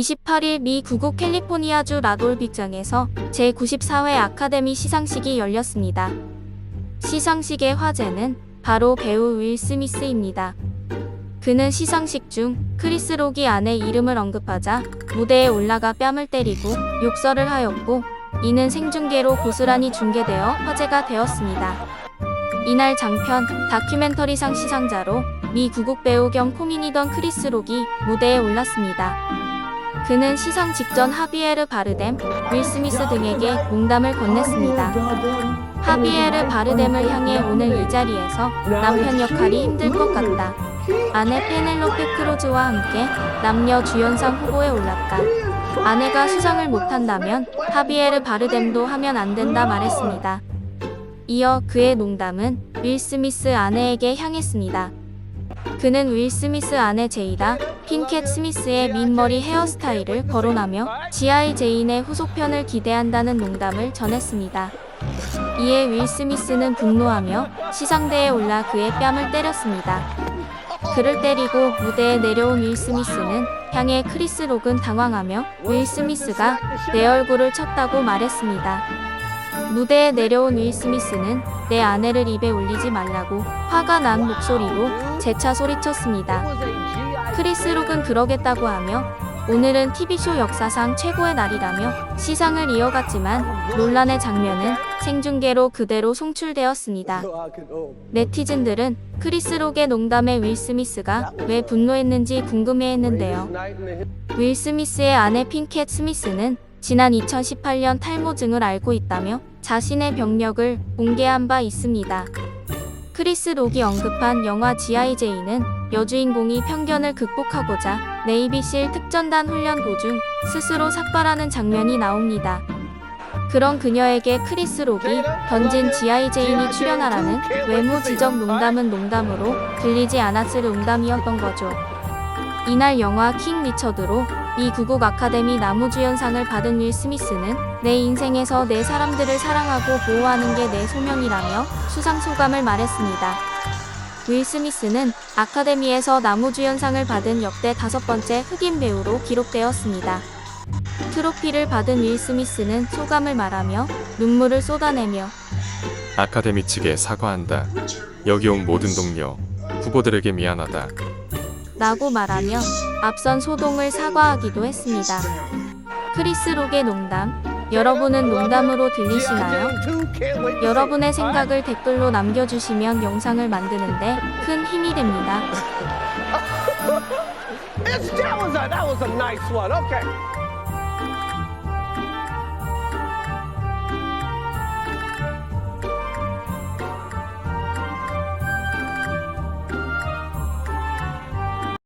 28일 미 구국 캘리포니아주 라돌빅장에서 제94회 아카데미 시상식이 열렸습니다. 시상식의 화제는 바로 배우 윌 스미스입니다. 그는 시상식 중 크리스 록이 아내 이름을 언급하자 무대에 올라가 뺨을 때리고 욕설을 하였고 이는 생중계로 고스란히 중계되어 화제가 되었습니다. 이날 장편 다큐멘터리상 시상자로 미 구국 배우 겸 코미니던 크리스 록이 무대에 올랐습니다. 그는 시상 직전 하비에르 바르뎀, 윌 스미스 등에게 농담을 건넸습니다. 하비에르 바르뎀을 향해 오늘 이 자리에서 남편 역할이 힘들 것 같다. 아내 페넬로페 크루즈와 함께 남녀 주연상 후보에 올랐다. 아내가 수상을 못한다면 하비에르 바르뎀도 하면 안 된다 말했습니다. 이어 그의 농담은 윌 스미스 아내에게 향했습니다. 그는 윌 스미스 아내 제이다 핀캣 스미스의 민머리 헤어스타일을 거론하며 G.I. 제인의 후속편을 기대한다는 농담을 전했습니다. 이에 윌 스미스는 분노하며 시상대에 올라 그의 뺨을 때렸습니다. 그를 때리고 무대에 내려온 윌 스미스는 향해 크리스 록은 당황하며 윌 스미스가 내 얼굴을 쳤다고 말했습니다. 무대에 내려온 윌 스미스는 내 아내를 입에 올리지 말라고 화가 난 목소리로 재차 소리쳤습니다. 크리스 록은 그러겠다고 하며 오늘은 TV쇼 역사상 최고의 날이라며 시상을 이어갔지만 논란의 장면은 생중계로 그대로 송출되었습니다. 네티즌들은 크리스 록의 농담에 윌 스미스가 왜 분노했는지 궁금해했는데요. 윌 스미스의 아내 핀캣 스미스는 지난 2018년 탈모증을 앓고 있다며 자신의 병력을 공개한 바 있습니다. 크리스 록이 언급한 영화 G.I.J는 여주인공이 편견을 극복하고자 네이비실 특전단 훈련 도중 스스로 삭발하는 장면이 나옵니다. 그런 그녀에게 크리스 록이 던진 G.I.J인이 출연하라는 외모 지적 농담은 농담으로 들리지 않았을 농담이었던 거죠. 이날 영화 킹 리처드로 미 구국 아카데미 나무주연상을 받은 윌 스미스는 내 인생에서 내 사람들을 사랑하고 보호하는 게 내 소명이라며 수상 소감을 말했습니다. 윌 스미스는 아카데미에서 나무주연상을 받은 역대 다섯 번째 흑인 배우로 기록되었습니다. 트로피를 받은 윌 스미스는 소감을 말하며 눈물을 쏟아내며 아카데미 측에 사과한다. 여기 온 모든 동료, 후보들에게 미안하다. 라고 말하며 앞선 소동을 사과하기도 했습니다. 크리스 록의 농담, 여러분은 농담으로 들리시나요? 여러분의 생각을 댓글로 남겨주시면 영상을 만드는데 큰 힘이 됩니다.